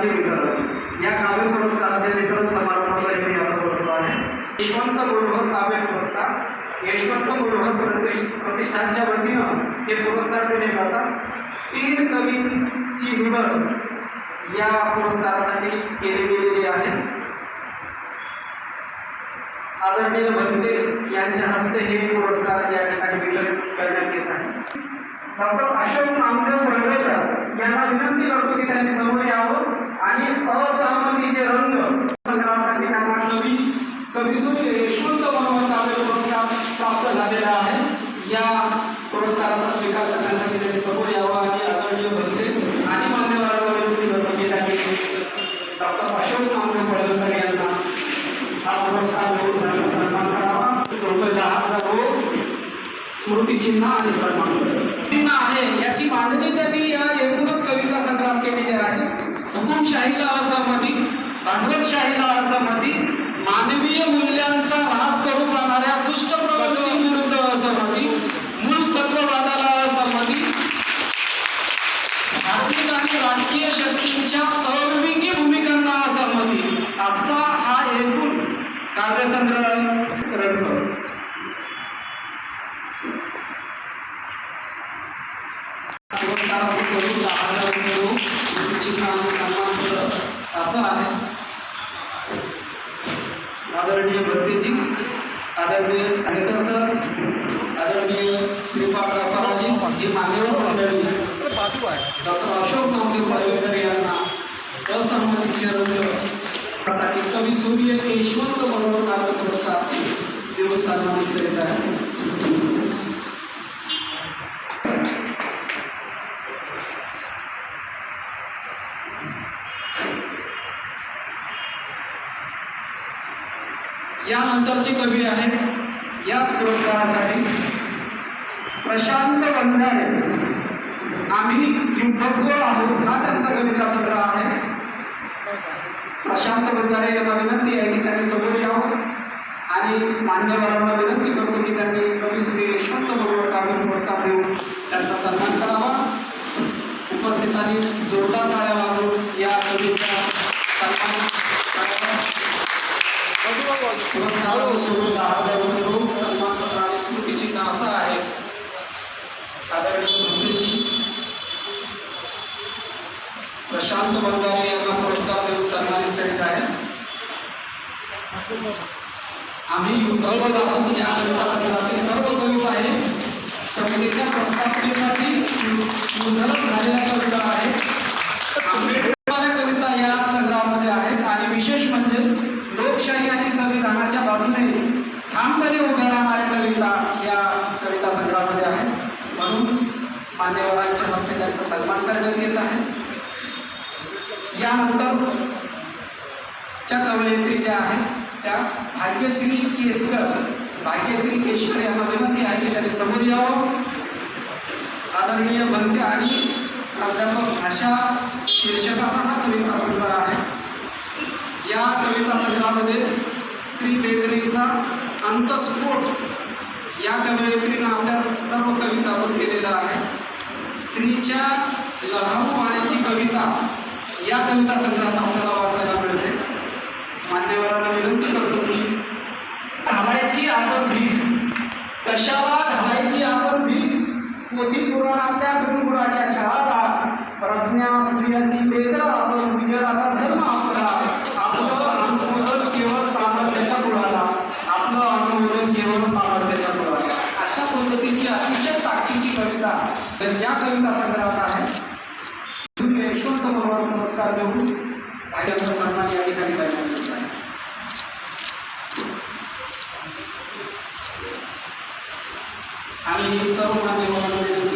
पुरस्काराचे वितरण या काव्य पुरस्काराचे वितरण समारंभाला मी आता बोलतो आहे. यशवंत मुरहर काव्य पुरस्कार. यशवंत मुरहर प्रतिष्ठ प्रतिष्ठानच्या वतीनं हे पुरस्कार दिले जातात. तीन कवींची निवड या पुरस्कारासाठी केली गेलेली आहे आदरणीय भंते यांच्या हस्ते हे पुरस्कार या ठिकाणी वितरित करण्यात येत आहे. डॉक्टर अशोक नामदेव पडवेकर यांना विनंती करतो की त्यांनी समोर यावं आणि असहमतीचे रंग संग्रहासाठी त्यांना कवी कविसूर्य यशवंत म्हणून काव्य पुरस्कार प्राप्त झालेला आहे. या पुरस्काराचा स्वीकार करण्यासाठी त्यांनी समोर यावा आणि आदरणीय भंते आणि मान्यवरांना विनंती करतो की त्यांनी डॉक्टर अशोक नामदेव पडवेकर यांना हा पुरस्कार देऊन त्यांचा सन्मान करावा. रुपये दहा हजार रोख स्मृतिचिन्ह आणि सन्मान चिन्ह आहे. याची मांडणी त्यांनी या एकूणच कविता संग्रहात केलेली आहे. हुकुमशाहीला असहमती भांडवलशाहीला असहमती आणि राजकीय शक्तींच्या अविवेकी भूमिकांना असहमती असा हा एकूण काव्यसंग्रह ग्रंथ असं आहे. आदरणीय भक्तीजी आदरणीय कानेकर सर आदरणीय श्रीपाद रावराजी ही मान्यवर मंडळी. डॉक्टर अशोक नामदेव पालवेकर यांना असन्मानित साठी कवी सूर्य यशवंत बरोबर काव्य पुरस्कार देऊन सन्मानित करीत आहे यानंतरचे कवी आहेत. याच पुरस्कारासाठी प्रशांत बंधारे आम्ही युद्धखोर आहोत हा त्यांचा कविता संग्रह आहे. प्रशांत बंजारे यांना विनंती आहे की त्यांनी समोर यावं. आणि मान्यवरांना विनंती करतो की त्यांनी कविश्री यशवंत बरोबर काव्य पुरस्कार देऊन त्यांचा सन्मान करावा. उपस्थितांनी जोरदार टाळ्या वाजवून या कवीचा सन्मान पुरस्काराचं स्वरूप दहा हजार रुपये रोख सन्मानपत्र आणि स्मृतिचिन्ह असं आहे आदरणीय मंत्रीजी प्रशांत यांना पुरस्कार देऊन सन्मानित करीत आहे आम्ही युद्धबल आहोत. या कविता सर्व कविता आहे समितीच्या प्रस्थापनेसाठी युद्धरत झालेल्या कविता आहे आंबेडकरी कविता या संग्रहामध्ये आहेत. आणि विशेष म्हणजे लोकशाही आणि संविधानाच्या बाजूने ठामपणे उभ्या राहणाऱ्या कविता या कविता संग्रहामध्ये आहेत. म्हणून मान्यवरांच्या हस्ते त्यांचा सन्मान करण्यात येत आहे. यानंतर च्या कवयित्री ज्या आहेत त्या भाग्यश्री केसकर. भाग्यश्री केशकर यांना विनंती आहे की त्यांनी समोर यावं. आदरणीय बनते आणि प्राध्यापक भाषा शीर्षकाचा हा कविता संग्रह आहे. या कविता संग्रहामध्ये स्त्री बेदरीचा अंतस्फोट या कवयित्रीनं आपल्या सर्व कवितातून केलेला आहे. स्त्रीच्या लढाऊ पाण्याची कविता या कविता संग्रहात आपल्याला वाचायला मिळते. मान्यवरांना विनंती करतो की घालायची आपण भीक. कशाला घालायची आपण भीक? पोथी पुराणातल्या गुणगुणाच्या शाळाला प्रज्ञा सूर्याची वेद आपण विजयाचा धर्म आपला आपलं अनुमोदन केवळ सामर्थ्याच्या मुळाला आपलं अनुमोदन केवळ सामर्थ्याच्या मुळाला अशा पद्धतीची अतिशय ताकदीची कविता तर या कविता संग्रहात आहे. यशवंत मनोहर पुरस्कार देऊन त्यांचा सन्मान या ठिकाणी करण्यात येत आहे. आणि सर्व मान्यवर